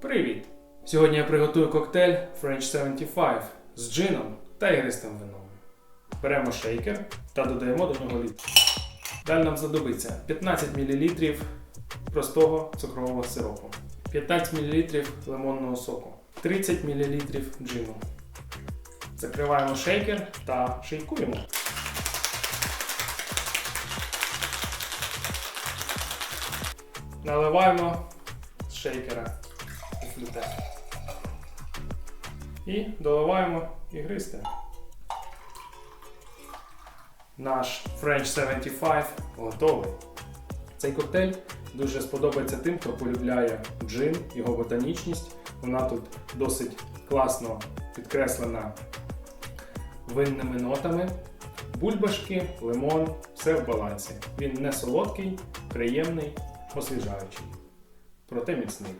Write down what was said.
Привіт! Сьогодні я приготую коктейль French 75 з джином та ігристим вином. Беремо шейкер та додаємо до нього лід. Далі нам знадобиться 15 мл простого цукрового сиропу, 15 мл лимонного соку, 30 мл джину. Закриваємо шейкер та шейкуємо. Наливаємо з шейкера флюте. І доливаємо ігристе. Наш French 75 готовий. Цей коктейль дуже сподобається тим, хто полюбляє джин, його ботанічність. Вона тут досить класно підкреслена винними нотами. Бульбашки, лимон, все в балансі. Він не солодкий, приємний, освіжаючий. Проте міцний.